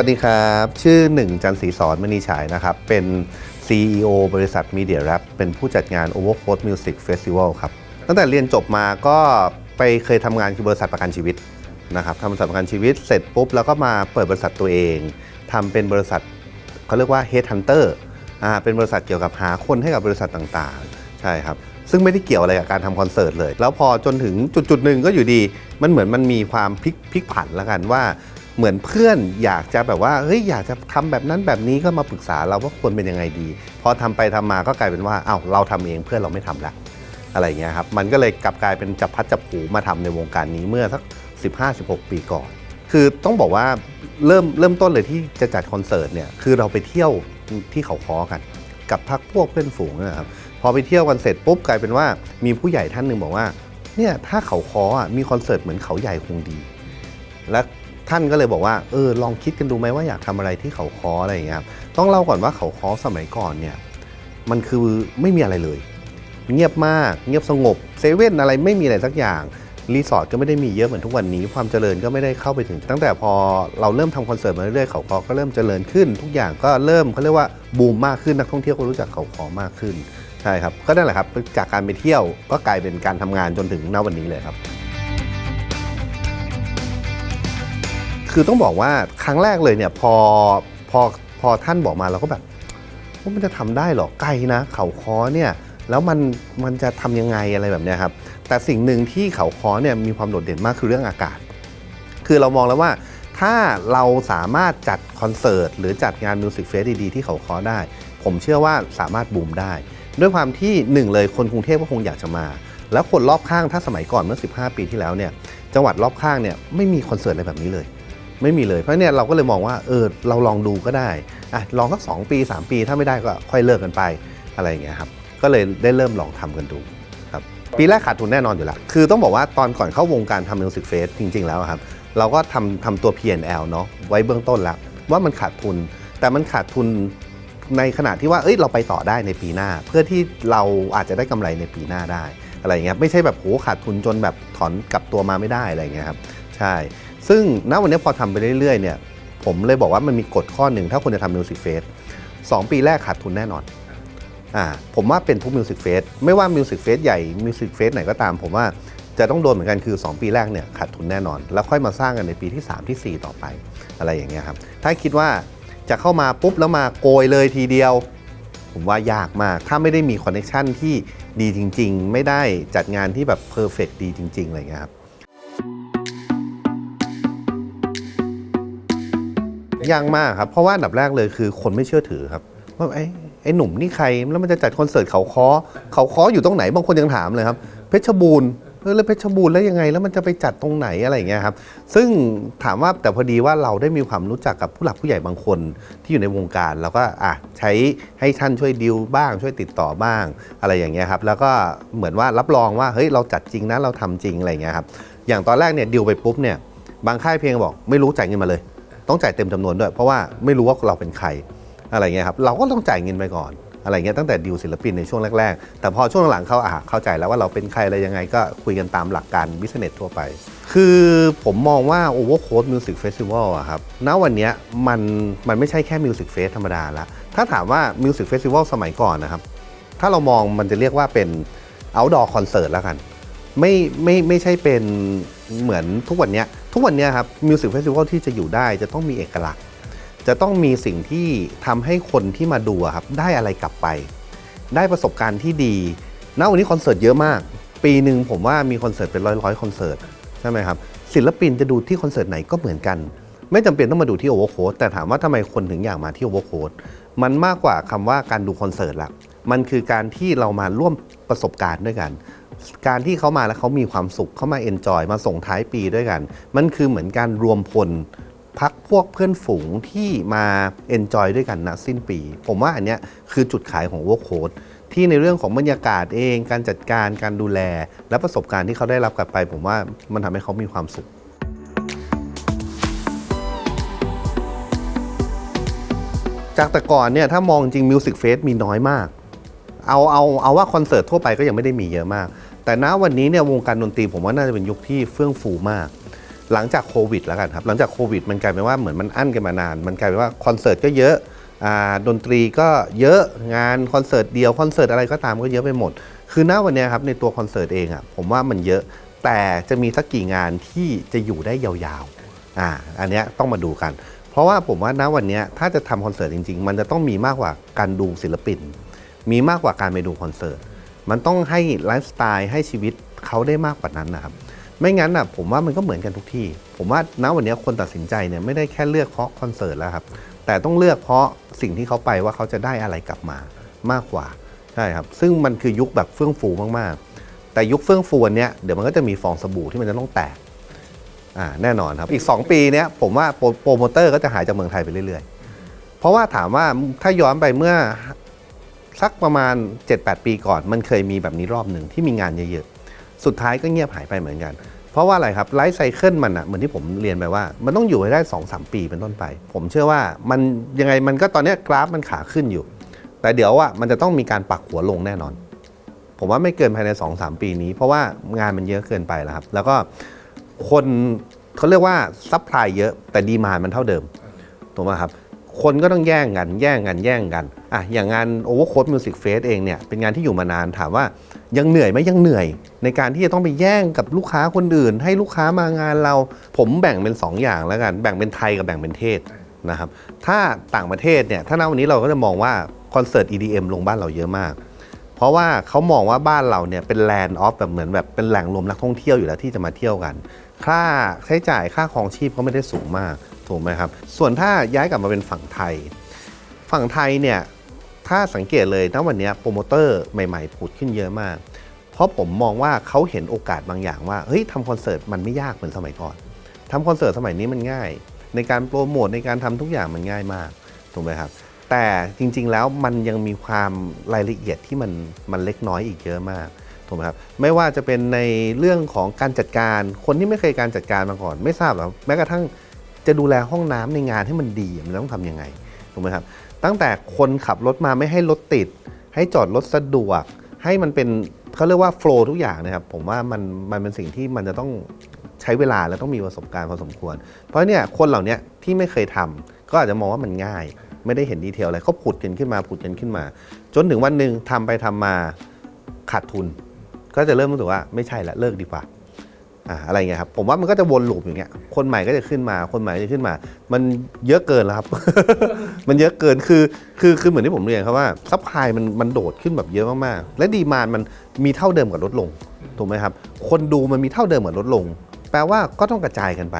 วัสดีครับ ชื่อหนึ่งจันทร์ศรีสอนมณีฉายนะครับ เป็น CEO บริษัท Media Rap เป็นผู้จัดงาน Overcoat Music Festival ครับ ตั้งแต่เรียนจบมาก็ไปเคยทำงานคือบริษัทประกันชีวิตนะครับทำบริษัทประกันชีวิตเสร็จปุ๊บ แล้วก็มาเปิดบริษัทตัวเองทำเป็นบริษัทเขาเรียกว่า Head Hunter อ่าเป็นบริษัทเกี่ยวกับหาคนให้กับบริษัทต่างๆ ใช่ครับ ซึ่งไม่ได้เกี่ยวอะไรกับการทำคอนเสิร์ตเลย แล้วพอจนถึงจุดจุดๆหนึ่งก็อยู่ดี มันเหมือนมันมีความพลิกพลิกผันแล้วกันว่า เหมือนเพื่อนอยากจะแบบว่าเฮ้ยอยากจะทำแบบนั้นแบบนี้ก็มาปรึกษาเราว่าควรเป็นยังไงดี พอทำไปทำมาก็กลายเป็นว่าอ้าวเราทำเองเพื่อนเราไม่ทำละอะไรเงี้ยครับมันก็เลยกลับกลายเป็นจับพัดจับผูมาทำในวงการนี้เมื่อสัก 15-16 ปีก่อน คือต้องบอกว่าเริ่มเริ่มต้นเลยที่จะจัดคอนเสิร์ตเนี่ยคือเราไปเที่ยวที่เขาคอกัน กับพักพวกเพื่อนฝูงนะครับพอไปเที่ยวกันเสร็จปุ๊บกลายเป็นว่ามีผู้ใหญ่ท่านหนึ่งบอกว่าเนี่ยถ้าเขาคออะมีคอนเสิร์ตเหมือนเขาใหญ่คงดี และ ท่านก็เลยบอกว่าเออลองคิดกันดูไหมว่าอยากทำอะไรที่เขาคออะไรอย่างเงี้ยครับต้องเล่าก่อนว่าเขาคอสมัยก่อนเนี่ยมันคือไม่มีอะไรเลย เงียบมากเงียบสงบเซเว่นอะไรไม่มีอะไรสักอย่างรีสอร์ทก็ไม่ได้มีเยอะเหมือนทุกวันนี้ ความเจริญก็ไม่ได้เข้าไปถึง ตั้งแต่พอเราเริ่มทำคอนเสิร์ตมาเรื่อยๆเขาคอก็เริ่มเจริญขึ้น ทุกอย่างก็เริ่มเขาเรียกว่าบูมมากขึ้นนักท่องเที่ยวก็รู้จักเขาคอมากขึ้นใช่ครับก็นั่นแหละครับจากการไปเที่ยวก็กลายเป็นการทำงานจนถึงณวันนี้เลยครับ คือต้องบอกว่าครั้งแรกเลยเนี่ยพอพอพอท่านบอกมาเราก็แบบว่ามันจะทำได้เหรอไกลนะ เขาคอเนี่ยแล้วมันมันจะทำยังไงอะไรแบบนี้ครับแต่สิ่งหนึ่งที่เขาคอเนี่ยมีความโดดเด่นมากคือเรื่องอากาศ คือเรามองแล้วว่าถ้าเราสามารถจัดคอนเสิร์ตหรือจัดงานมิวสิกเฟสดีๆที่เขาคอได้ ผมเชื่อว่าสามารถบูมได้ ด้วยความที่หนึ่งเลยคนกรุงเทพก็คงอยากจะมา แล้วคนรอบข้างถ้าสมัยก่อนเมื่อ 15 ปีที่แล้วเนี่ยจังหวัดรอบข้างเนี่ยไม่มีคอนเสิร์ตอะไรแบบนี้เลย ไม่มีเลยเพราะเนี่ยเราก็เลยมองว่าเออเราลองดูก็ได้อะลองสัก 2 ปี 3 ปีถ้าไม่ได้ก็ค่อยเลิกกันไปอะไรอย่างเงี้ยครับก็เลยได้เริ่มลองทำกันดูครับปีแรกขาดทุนแน่นอนอยู่แล้วคือต้องบอกว่าตอนก่อนเข้าวงการทำมิวสิกเฟสจริง ๆ แล้วครับเราก็ทำทำตัว P&L เนาะไว้เบื้องต้นแล้วว่ามันขาดทุน แต่มันขาดทุนในขณะที่ว่าเอ้ยเราไปต่อได้ในปีหน้า เพื่อที่เราอาจจะได้กำไรในปีหน้าได้อะไรเงี้ยไม่ใช่แบบโหขาดทุนจนแบบถอนกลับตัวมาไม่ได้อะไรเงี้ยครับใช่ ซึ่งณวันนี้พอทำไปเรื่อยๆเนี่ยผมเลยบอกว่ามันมีกฎข้อหนึ่งถ้าคุณจะทำมิวสิกเฟสสองปีแรกขาดทุนแน่นอนอ่าผมว่าเป็นทุกมิวสิกเฟสไม่ว่ามิวสิกเฟสใหญ่มิวสิกเฟสไหนก็ตาม ผมว่าจะต้องโดนเหมือนกันคือ 2 ปีแรกเนี่ยขาดทุนแน่นอน แล้วค่อยมาสร้างกันในปีที่ 3 ทีสี่4 ต่อไปอะไรอย่างเงี้ยครับถ้าคิดว่าจะเข้ามาปุ๊บแล้วมาโกยเลยทีเดียว ผมว่ายากมาก ถ้าไม่ได้มีคอนเน t ชันที่ดีจริง ๆ ไม่ได้จัดงานที่แบบเพอร์เฟกดีจริง ๆ อะไรอย่างเงี้ยครับ ยากมากครับ เพราะว่าอันดับแรกเลยคือคนไม่เชื่อถือครับว่าไอ้ไอ้หนุ่มนี่ใครแล้วมันจะจัดคอนเสิร์ตเขาคอเขาคออยู่ตรงไหนบางคนยังถามเลยครับ เพชรบูรณ์เออแล้วเพชรบูรณ์แล้วยังไง แล้วมันจะไปจัดตรงไหนอะไรอย่างเงี้ยครับ ซึ่งถามว่าแต่พอดีว่าเราได้มีความรู้จักกับผู้หลักผู้ใหญ่บางคนที่อยู่ในวงการเราก็อะใช้ให้ท่านช่วยดิวบ้าง ช่วยติดต่อบ้างอะไรอย่างเงี้ยครับ แล้วก็เหมือนว่ารับรองว่าเฮ้ยเราจัดจริงนะเราทำจริงอะไรอย่างเงี้ยครับอย่างตอนแรกเนี่ยดิวไปปุ๊บเนี่ยบางค่ายเพลงบอกไม่รู้จ่ายเงินมาเลย ต้องจ่ายเต็มจำนวนด้วย เพราะว่าไม่รู้ว่าเราเป็นใครอะไรเงี้ยครับเราก็ต้องจ่ายเงินไปก่อนอะไรเงี้ยตั้งแต่ดิวศิลปินในช่วงแรกๆ แต่พอช่วงหลังเขาอะเข้าใจแล้วว่าเราเป็นใครอะไรยังไงก็คุยกันตามหลักการบิสเนสทั่วไป คือผมมองว่า Overcoat Music Festival อะครับณวันนี้มันมันไม่ใช่แค่ Music Fest ธรรมดาละถ้าถามว่า Music Festival สมัยก่อนนะครับ ถ้าเรามองมันจะเรียกว่าเป็น outdoor concert แล้วกัน ไม่ไม่ไม่ใช่เป็นเหมือนทุกวันนี้ ทุกวันนี้ครับมิวสิกเฟสติวัลที่จะอยู่ได้จะต้องมีเอกลักษณ์ จะต้องมีสิ่งที่ทำให้คนที่มาดูครับได้อะไรกลับไป ได้ประสบการณ์ที่ดีณวันนี้คอนเสิร์ตเยอะมาก ปีหนึ่งผมว่ามีคอนเสิร์ตเป็นร้อยร้อยๆคอนเสิร์ตใช่ไหมครับศิลปินจะดูที่คอนเสิร์ตไหนก็เหมือนกัน ไม่จำเป็นต้องมาดูที่โอเวอร์โค้ดแต่ถามว่าทำไมคนถึงอยากมาที่โอเวอร์โค้ดมันมากกว่าคำว่าการดูคอนเสิร์ตละมันคือการที่เรามาร่วมประสบการณ์ด้วยกัน การที่เขามาแล้วเขามีความสุขเขามาเอนจอยมาส่งท้ายปีด้วยกัน มันคือเหมือนการรวมพลพักพวกเพื่อนฝูงที่มาเอนจอยด้วยกันณสิ้นปี ผมว่าอันเนี้ยคือจุดขายของวอ r โค้ดที่ในเรื่องของบรรยากาศเอง การจัดการการดูแล และประสบการณ์ที่เขาได้รับกลับไป ผมว่ามันทำให้เขามีความสุขจากแต่ก่อนเนี่ยถ้ามองจริงมิวสิกเฟสมีน้อยมาก เอาเอาเอาว่าคอนเสิร์ตทั่วไปก็ยังไม่ได้มีเยอะมาก แต่ณวันนี้เนี่ยวงการดนตรีผมว่าน่าจะเป็นยุคที่เฟื่องฟูมาก หลังจากโควิดแล้วกันครับ หลังจากโควิดมันกลายเป็นว่าเหมือนมันอั้นกันมานาน มันกลายเป็นว่าคอนเสิร์ตก็เยอะอดนตรีก็เยอะงานคอนเสิร์ตเดียวคอนเสิร์ตอะไรก็ตามก็เยอะไปหมด คือณวันเนี้ยครับในตัวคอนเสิร์ตเองอะผมว่ามันเยอะแต่จะมีสักกี่งานที่จะอยู่ได้ยาวๆอ่าอันนี้ต้องมาดูกัน เพราะว่าผมว่าณวันเนี้ยถ้าจะทำคอนเสิร์ตจริง ๆ มันจะต้องมีมากกว่าการดูศิลปิน มีมากกว่าการไปดูคอนเสิร์ต มันต้องให้ไลฟ์สไตล์ให้ชีวิตเขาได้มากกว่านั้นนะครับ ไม่งั้นอะผมว่ามันก็เหมือนกันทุกที่ ผมว่าณวันนี้คนตัดสินใจเนี่ยไม่ได้แค่เลือกเพราะคอนเสิร์ตแล้วครับ แต่ต้องเลือกเพราะสิ่งที่เขาไปว่าเขาจะได้อะไรกลับมามากกว่าใช่ครับซึ่งมันคือยุคแบบเฟื่องฟูมากๆ แต่ยุคเฟื่องฟูอันเนี้ยเดี๋ยวมันก็จะมีฟองสบู่ที่มันจะต้องแตกอ่าแน่นอนครับอีก 2 ปีเนี้ยผมว่าโปรโปรโมเตอร์ก็จะหายจากเมืองไทยไปเรื่อยๆ เพราะว่าถามว่าถ้าย้อนไปเมื่อ สักประมาณ 7-8 ปีก่อน มันเคยมีแบบนี้รอบหนึ่งที่มีงานเยอะๆ สุดท้ายก็เงียบหายไปเหมือนกัน เพราะว่าอะไรครับไลฟ์ไซเคิลมันอะเหมือนที่ผมเรียนไปว่า มันต้องอยู่ให้ได้ 2-3 ปีเป็นต้นไป ผมเชื่อว่ามันยังไงมันก็ตอนนี้กราฟมันขาขึ้นอยู่ แต่เดี๋ยวอะมันจะต้องมีการปักหัวลงแน่นอน ผมว่าไม่เกินภายใน 2-3 ปีนี้ เพราะว่างานมันเยอะเกินไปแล้วครับ แล้วก็คนเขาเรียกว่าซัพพลายเยอะแต่ดีมานมันเท่าเดิมถูกไหมครับ คนก็ต้องแย่งกัน แย่งกันแย่งกันอะอย่างงาน Overcoat Music Fest เองเนี่ยเป็นงานที่อยู่มานานถามว่ายังเหนื่อยไหมยังเหนื่อย ในการที่จะต้องไปแย่งกับลูกค้าคนอื่น ให้ลูกค้ามางานเรา ผมแบ่งเป็น 2 อย่างแล้วกัน แบ่งเป็นไทยกับแบ่งเป็นเทศนะครับถ้าต่างประเทศเนี่ยถ้าณวันนี้เราก็จะมองว่าคอนเสิร์ต EDM ลงบ้านเราเยอะมาก เพราะว่าเขามองว่าบ้านเราเนี่ยเป็นแลนด์ออฟแบบเหมือนแบบเป็นแหล่งรวมนักท่องเที่ยวอยู่แล้วที่จะมาเที่ยวกัน ค่าใช้จ่ายค่าครองชีพก็ไม่ได้สูงมาก ถูกไหมครับ ส่วนถ้าย้ายกลับมาเป็นฝั่งไทย ฝั่งไทยเนี่ยถ้าสังเกตเลยณวันนี้โปรโมเตอร์ใหม่ๆผุดขึ้นเยอะมาก เพราะผมมองว่าเขาเห็นโอกาสบางอย่างว่าเฮ้ยทำคอนเสิร์ตมันไม่ยากเหมือนสมัยก่อนทำคอนเสิร์ตสมัยนี้มันง่าย ในการโปรโมทในการทำทุกอย่างมันง่ายมากถูกไหมครับแต่จริงๆแล้วมันยังมีความรายละเอียดที่มันมันเล็กน้อยอีกเยอะมากถูกไหมครับไม่ว่าจะเป็นในเรื่องของการจัดการคนที่ไม่เคยการจัดการมาก่อน ไม่ทราบหรอแม้กระทั่ง จะดูแลห้องน้ำในงานให้มันดีมันต้องทำยังไงถูกไหมครับ ตั้งแต่คนขับรถมาไม่ให้รถติด ให้จอดรถสะดวก ให้มันเป็นเขาเรียกว่าโฟล์ทุกอย่างนะครับ ผมว่ามันมันเป็นสิ่งที่มันจะต้องใช้เวลาและต้องมีประสบการณ์พอสมควร เพราะเนี่ยคนเหล่านี้ที่ไม่เคยทำก็อาจจะมองว่ามันง่าย ไม่ได้เห็นดีเทลอะไรเขาผุดกันขึ้นมาผุดกันขึ้นมา จนถึงวันหนึ่งทำไปทำมาขาดทุน ก็จะเริ่มรู้สึกว่าไม่ใช่ละเลิกดีกว่า อ่าอะไรเงี้ยครับผมว่ามันก็จะวนลูปอย่างเงี้ยคนใหม่ก็จะขึ้นมาคนใหม่จะขึ้นมา มันเยอะเกินแล้วครับ มันเยอะเกินคือคือคือเหมือนที่ผมเรียนครับว่าซัพพลายมันมันโดดขึ้นแบบเยอะมากๆและดีมานมันมีเท่าเดิมกับลดลงถูกไหมครับ คนดูมันมีเท่าเดิมกับลดลง แปลว่าก็ต้องกระจายกันไป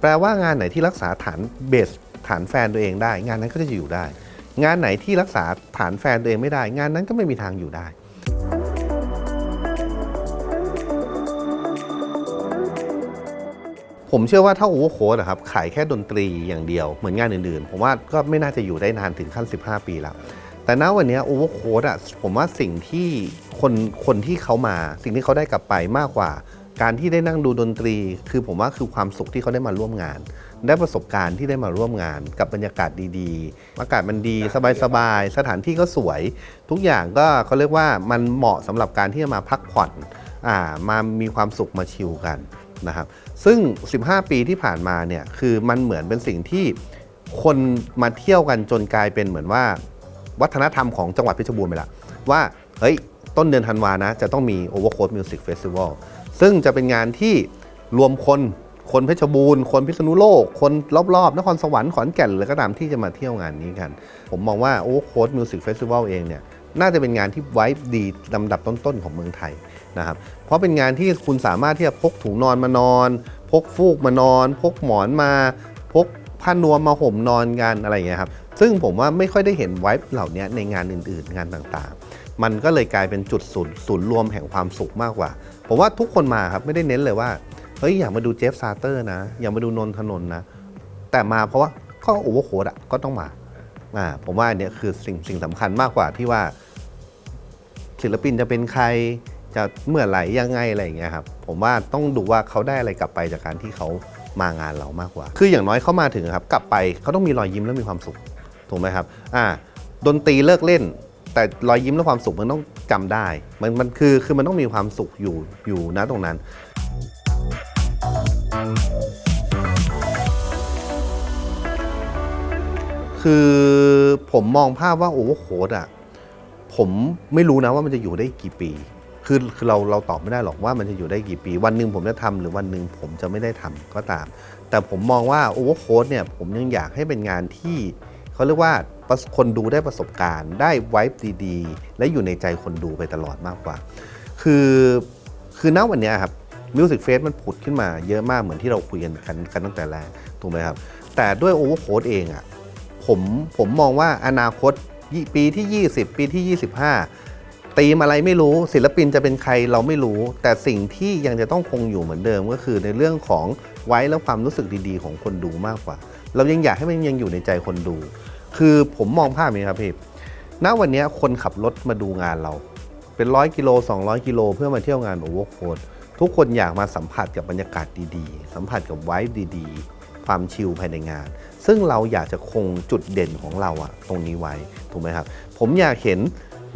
แปลว่างานไหนที่รักษาฐานเบสฐานแฟนตัวเองได้ งานนั้นก็จะอยู่ได้ งานไหนที่รักษาฐานแฟนตัวเองไม่ได้ งานนั้นก็ไม่มีทางอยู่ได้ ผมเชื่อว่าถ้าโอเวอร์โค้ดอะครับขายแค่ดนตรีอย่างเดียวเหมือนงานอื่นๆ ผมว่าก็ไม่น่าจะอยู่ได้นานถึงขั้น 15 ปีแล้ว แต่ณวันเนี้โอเวอร์โค้ดอะผมว่าสิ่งที่คนคนที่เขามา สิ่งที่เขาได้กลับไปมากกว่า การที่ได้นั่งดูดนตรี คือผมว่าคือความสุขที่เขาได้มาร่วมงาน ได้ประสบการณ์ที่ได้มาร่วมงาน กับบรรยากาศดีๆ อากาศมันดีสบายๆสถานที่ก็สวย ทุกอย่างก็เขาเรียกว่ามันเหมาะสำหรับการที่จะมาพักผ่อนอ่ามามีความสุขมาชิลกัน นะครับซึ่ง 15 ปีที่ผ่านมาเนี่ยคือมันเหมือนเป็นสิ่งที่คนมาเที่ยวกันจนกลายเป็นเหมือนว่า วัฒนธรรมของจังหวัดเพชรบูรณ์ไปละว่าเฮ้ยต้นเดือนธันวานะ จะต้องมี Overcoat Music Festival ซึ่งจะเป็นงานที่รวมคนคนเพชรบูรณ์คนพิษณุโลก คนรอบๆ นครสวรรค์ขอนแก่นหรือก็ตามที่จะมาเที่ยวงานนี้กัน ผมมองว่า Overcoat Music Festival เองเนี่ย น่าจะเป็นงานที่ไว้ดีลำดับต้นๆของเมืองไทยนะครับ เพราะเป็นงานที่คุณสามารถที่จะพกถุงนอนมานอน พกฟูกมานอน พกหมอนมา พกผ้านวมมาห่มนอนกันอะไรอย่างเงี้ยครับ ซึ่งผมว่าไม่ค่อยได้เห็นไว้เหล่านี้ในงานอื่นๆ งานต่างๆ มันก็เลยกลายเป็นจุดศูนย์ศูนย์รวมแห่งความสุขมากกว่า ผมว่าทุกคนมาครับไม่ได้เน้นเลยว่า เฮ้ยอยากมาดูเจฟซาเตอร์นะ อยากมาดูนนทนนท์นะ แต่มาเพราะว่าก็โอเวอร์โคดอะก็ต้องมาอ่าผมว่าอันนี้คือสิ่งสิ่งสำคัญมากกว่าที่ว่า ศิลปินจะเป็นใครจะเมื่อไหร่ยังไงอะไรอย่างเงี้ยครับผมว่าต้องดูว่าเขาได้อะไรกลับไปจากการที่เขามางานเรามากกว่า คืออย่างน้อยเขามาถึงครับกลับไปเขาต้องมีรอยยิ้มและมีความสุขถูกไหมครับอ่าดนตรีเลิกเล่น แต่รอยยิ้มและความสุขมันต้องจำได้มันมันคือคือมันต้องมีความสุขอยู่อยู่นะตรงนั้นคือผมมองภาพว่าโอ้วอโค้ดอะ ผมไม่รู้นะว่ามันจะอยู่ได้กี่ปี คือคือเราเราตอบไม่ได้หรอกว่ามันจะอยู่ได้กี่ปี วันหนึ่งผมจะทำหรือวันหนึ่งผมจะไม่ได้ทำก็ตาม แต่ผมมองว่าโอเวอร์โค้ดเนี่ยผมยังอยากให้เป็นงานที่เขาเรียกว่าคนดูได้ประสบการณ์ ได้ไวฟ์ดีๆ และอยู่ในใจคนดูไปตลอดมากกว่า คือคือณวันนี้ครับมิวสิกเฟสมันผุดขึ้นมาเยอะมากเหมือนที่เราคุยกันกันกันตั้งแต่แรกถูกไหมครับ แต่ด้วยโอเวอร์โค้ดเองอะ่ะผมผมมองว่าอนาคต ปีที่ 20 ปีที่ 25 ตีมอะไรไม่รู้ศิลปินจะเป็นใครเราไม่รู้ แต่สิ่งที่ยังจะต้องคงอยู่เหมือนเดิมก็คือในเรื่องของไว้และความรู้สึกดีๆ ของคนดูมากกว่า เรายังอยากให้มันยังอยู่ในใจคนดู คือผมมองภาพนี้ครับพี่ณวันนี้คนขับรถมาดูงานเรา เป็นร้อยกิโล200 กิโลเพื่อมาเที่ยวงานโอเวอร์โคดทุกคนอยากมาสัมผัสกับบรรยากาศดีๆ สัมผัสกับไวฟ์ดีๆ ความชิลภายในงาน ซึ่งเราอยากจะคงจุดเด่นของเราอะตรงนี้ไว้ถูกไหมครับ ผมอยากเห็น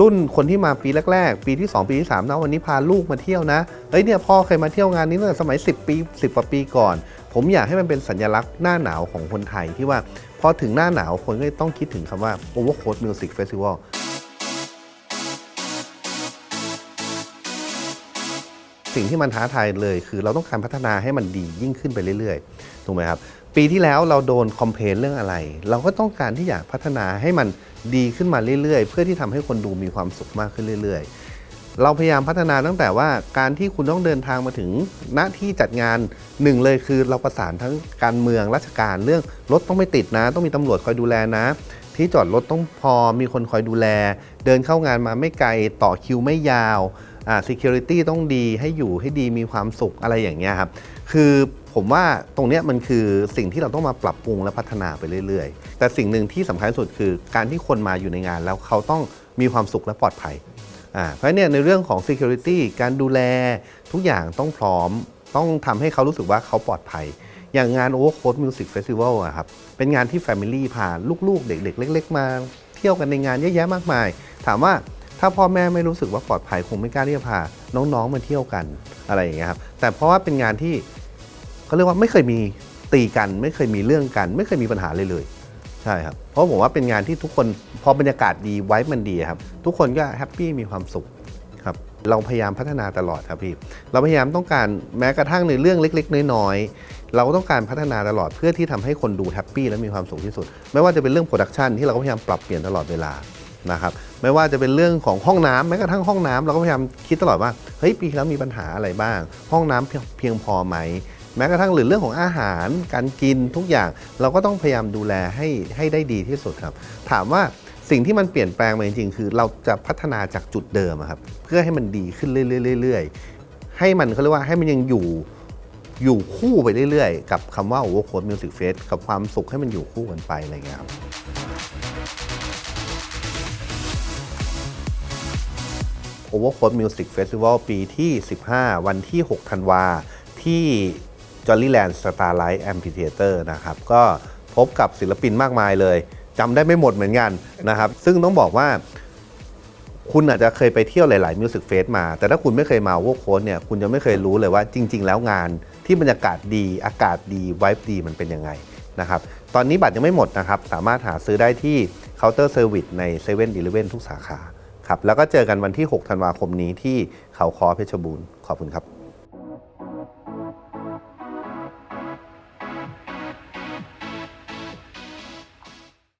รุ่นคนที่มาปีแรกๆ ปีที่ 2 ปีที่3นะวันนี้พาลูกมาเที่ยวนะเฮ้ยเนี่ยพ่อเคยมาเที่ยวงานนี้ตั้งแต่สมัย 10 ปี 10กว่าปีก่อน ผมอยากให้มันเป็นสัญลักษณ์หน้าหนาวของคนไทยที่ว่าพอถึงหน้าหนาวคนก็ต้องคิดถึงคำว่า Overcoat Music Festival สิ่งที่มันท้าทายเลยคือเราต้องการพัฒนาให้มันดียิ่งขึ้นไปเรื่อยๆ ถูกไหมครับ ปีที่แล้วเราโดนคอมเพลนเรื่องอะไร เราก็ต้องการที่อยากพัฒนาให้มันดีขึ้นมาเรื่อยๆ เพื่อที่ทำให้คนดูมีความสุขมากขึ้นเรื่อย ๆ เราพยายามพัฒนาตั้งแต่ว่าการที่คุณต้องเดินทางมาถึงณที่จัดงานหนึ่งเลยคือเราประสานทั้งการเมืองราชการเรื่องรถต้องไม่ติดนะ ต้องมีตำรวจคอยดูแลนะที่จอดรถต้องพอมีคนคอยดูแล เดินเข้างานมาไม่ไกลต่อคิวไม่ยาว อ่า security ต้องดีให้อยู่ให้ดีมีความสุขอะไรอย่างเงี้ยครับ คือผมว่าตรงเนี้ยมันคือสิ่งที่เราต้องมาปรับปรุงและพัฒนาไปเรื่อยๆ แต่สิ่งหนึ่งที่สำคัญสุดคือการที่คนมาอยู่ในงานแล้วเขาต้องมีความสุขและปลอดภัยอ่าเพราะเนี่ยในเรื่องของ security การดูแลทุกอย่างต้องพร้อม ต้องทำให้เขารู้สึกว่าเขาปลอดภัย อย่างงาน Overcoat Music Festival อะครับ เป็นงานที่ Family พาลูกๆ เด็กๆ เล็ก ๆ มา เที่ยวกันในงานเยอะแยะมากมาย ถามว่า ถ้าพ่อแม่ไม่รู้สึกว่าปลอดภัยคงไม่กล้าที่จะพาน้องๆมาเที่ยวกันอะไรอย่างเงี้ยครับแต่เพราะว่าเป็นงานที่เขาเรียกว่าไม่เคยมีตีกัน ไม่เคยมีเรื่องกัน ไม่เคยมีปัญหาเลยเลยใช่ครับเพราะผมว่าเป็นงานที่ทุกคนพอบรรยากาศดีไว้มันดีครับ ทุกคนก็แฮปปี้มีความสุขครับเราพยายามพัฒนาตลอดครับพี่เราพยายามต้องการแม้กระทั่งในเรื่องเล็ก ๆ น้อยๆเราก็ต้องการพัฒนาตลอดเพื่อที่ทำให้คนดูแฮปปี้และมีความสุขที่สุด ไม่ว่าจะเป็นเรื่องโปรดักชันที่เราก็พยายามปรับเปลี่ยนตลอดเวลา นะครับไม่ว่าจะเป็นเรื่องของห้องน้ำแม้กระทั่งห้องน้ำเราก็พยายามคิดตลอดว่าเฮ้ยปีที่แล้วมีปัญหาอะไรบ้าง ห้องน้ำเพียงเพียงพอไหม แม้กระทั่งหรือเรื่องของอาหาร การกินทุกอย่างเราก็ต้องพยายามดูแลให้ให้ได้ดีที่สุดครับ ถามว่าสิ่งที่มันเปลี่ยนแปลงมาจริงๆ คือเราจะพัฒนาจากจุดเดิมครับเพื่อให้มันดีขึ้นเรื่อยๆให้มันเขาเรียกว่าให้มันยังอยู่อยู่คู่ไปเรื่อยๆ กับคำว่า Overcoat Music Fest กับความสุขให้มันอยู่คู่กันไปอะไรอย่างเงี้ยครับ Overcoat Music Festival ปีที่ 15 วันที่ 6 ธันวา ที่ Jollyland Starlight Amphitheater นะครับ ก็พบกับศิลปินมากมายเลยจำได้ไม่หมดเหมือนกันนะครับ ซึ่งต้องบอกว่า คุณอาจจะเคยไปเที่ยวหลาย ๆ มิวสิกเฟสมา แต่ถ้าคุณไม่เคยมาโวโค้ดเนี่ย คุณจะไม่เคยรู้เลยว่าจริง ๆ แล้วงานที่บรรยากาศดีอากาศดีไวบ์ดีมันเป็นยังไงนะครับตอนนี้บัตรยังไม่หมดนะครับ สามารถหาซื้อได้ที่เคาน์เตอร์เซอร์วิสใน7 e เ e ่ e อทุกสาขา ครับแล้วก็เจอกันวันที่ 6 ธันวาคมนี้ที่เขาคอเพชรบูรณ์ขอบคุณครับ